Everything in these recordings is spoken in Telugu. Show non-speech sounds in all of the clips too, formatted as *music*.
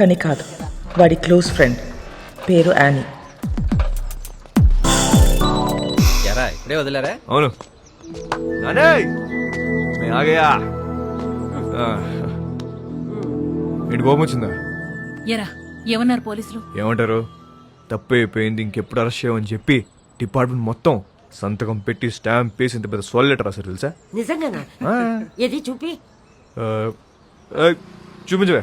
కానీ కాదు వాడి క్లోజ్ ఫ్రెండ్. పేరు యానీ. ఎరా ఇప్పుడే వదిలేరా? అవును. నానే నేను ఆగయా ఏంటి కోపం వచ్చిందా? ఎరా ఏమన్నారు పోలీసులు? ఏమంటారు? తప్పు అయిపోయింది ఇంకెప్పుడు అరెస్ట్ చేయమని చెప్పి డిపార్ట్మెంట్ మొత్తం సంతకం పెట్టి స్టాంప్ వేసి ఇంత పెద్ద సోల్ లెటర్ రాశారు తెలుసా? నిజంగానా? ఆ, ఏది చూపి? ఆ, ఆ, చూపించవే.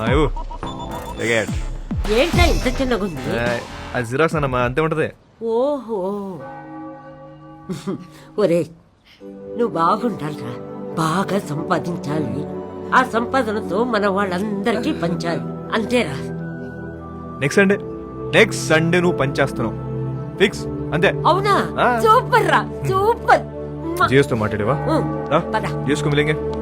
ఇవ్వు. It. ఏంటా ఇంత చిన్నగుంది అది జిరాక్స్ అన్నమా అంతే ఉంటది. ఓహో. ఒరే నువ్వు బాగుండాలిరా. బాగా సంపాదించాలి. ఆ సంపాదనతో మన వాళ్ళందరికీ పంచాలి. అంతేరా. నెక్స్ట్ సండే నెక్స్ట్ సండే నువ్వు పని చేస్తున్నావు. ఫిక్స్ అంతే. అవునా? ఆ. సూపర్ రా సూపర్. మ్మ. మాట్లాడేవా? ఉం, పద. మిలేంగే.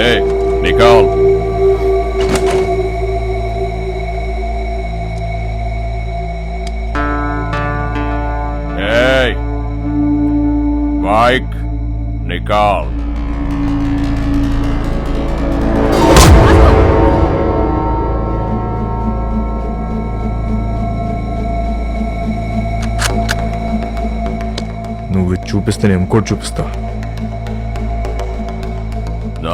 Hey, Nicole. Hey, Mike, Nicole. నువ్వు చూపిస్తే నేను ఇంకోటి చూపిస్తా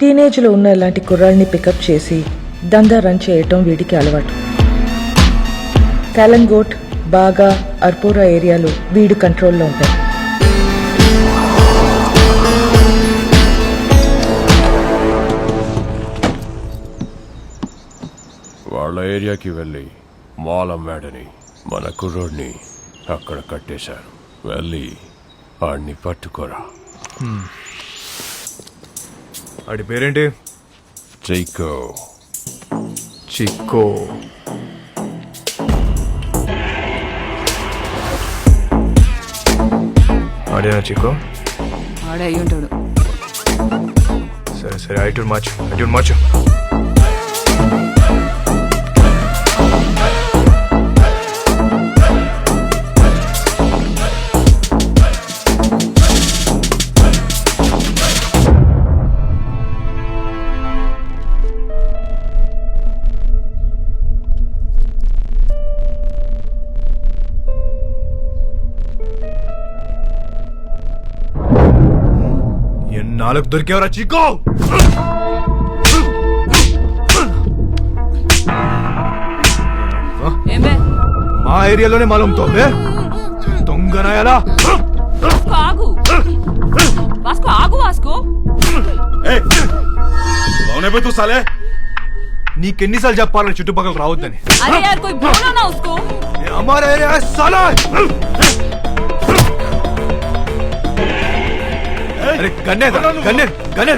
టీనేజ్లో ఉన్న ఇలాంటి కుర్రాళ్ళని పికప్ చేసి దందా రన్ చేయటం వీడికి అలవాటు. కాలంగోట్ బాగా అర్పోరా ఏరియాలో వీడు కంట్రోల్లో ఉంటాయి వాళ్ళ ఏరియాకి వెళ్ళి మాల్ అమ్మాడని మన కుర్రోడిని అక్కడ కట్టేశారు. వెళ్ళి ఆడిని పట్టుకోరా. ఆడి పేరేంటి? చైకో చిక్కో. ఆడేనా చిక్కో? ఆడే అయ్యి ఉంటాడు. సరే సరే ఐటూన్ మార్చు ఐటూన్ మార్చు. ఎన్నాళ్ళకు దొరికేవరా చిక్కో ఏమే మా ఏరియాలోనే మాలంతో దొంగన ఎలా ఆగు వాస్కో ఆగు వాస్కో నీకెన్నిసార్లు చెప్పాలని చుట్టుపక్కల రావద్దని अरे यार कोई बोलो ना उसको ये हमारा एरिया है साला అరే గన్నే గన్నే గన్నే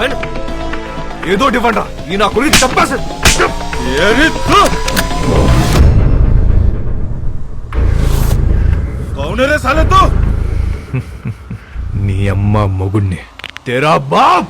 గన్ ఏదో ఇవ్వండి ఈ నా గురించి చెప్పేసి. *laughs* నీ అమ్మ మొగుణ్ణి. తెరా బాబ్.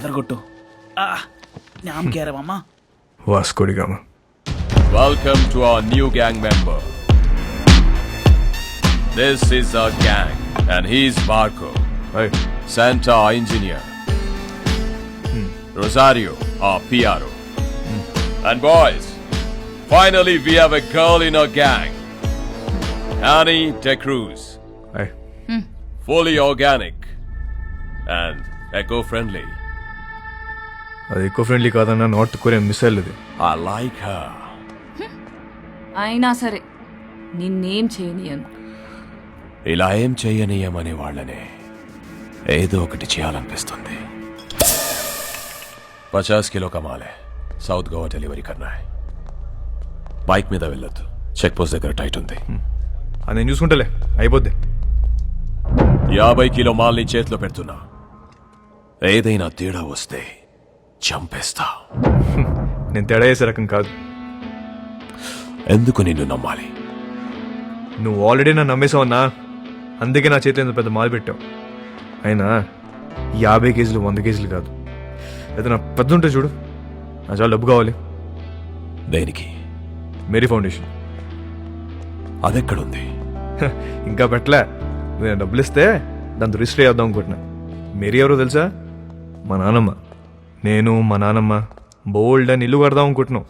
అదరగొట్టు నామ్ క్యారా మామా Vasco da Gama Welcome to our new gang member. This is our gang, and he's Marco, Santa our engineer, Rosario our PRO. And boys, finally we have a girl in our gang, Annie De Cruz, fully organic and eco-friendly. అది ఎక్కువ ఫ్రెండ్లీ కాదన్న నార్త్ కొరియా మిసైల్ ఇది. Like her. అయినా సరే నిన్నేం చేయనియను. ఇలా ఏం చెయ్యనీయమనే వాళ్ళనే ఏదో ఒకటి చేయాలనిపిస్తుంది. పచాస్ కిలో కమాలే. సౌత్ గోవా డెలివరీ కన్నా బైక్ మీద వెళ్ళొద్దు. చెక్ పోస్ట్ దగ్గర టైట్ ఉంది. అది నేను చూసుకుంటలే. అయిపోద్ది. యాభై కిలో మాల్ని చేతిలో పెడుతున్నా. ఏదైనా తేడా వస్తే చంపేస్తా. నేను తేడా చేసే రకం కాదు. ఎందుకు నిన్ను నమ్మాలి? నువ్వు ఆల్రెడీ నన్ను నమ్మేసావన్నా అందుకే నా చేతిలో పెద్ద మాల్ పెట్టావు. అయినా యాభై కేజీలు వంద కేజీలు కాదు. ఏదైనా పెద్ద ఉంటే చూడు. నా చాలా డబ్బు కావాలి. దేనికి? Mary foundation. అదెక్కడుంది? ఇంకా పెట్టలే. నేను డబ్బులు ఇస్తే దాంతో రిజిస్టర్ చేద్దాం అనుకుంటున్నా. మేరీ ఎవరో తెలుసా? మా నాన్నమ్మ నేను మా నాన్నమ్మ బోల్డ్ అని ఇల్లు కడదాం అనుకుంటున్నాం.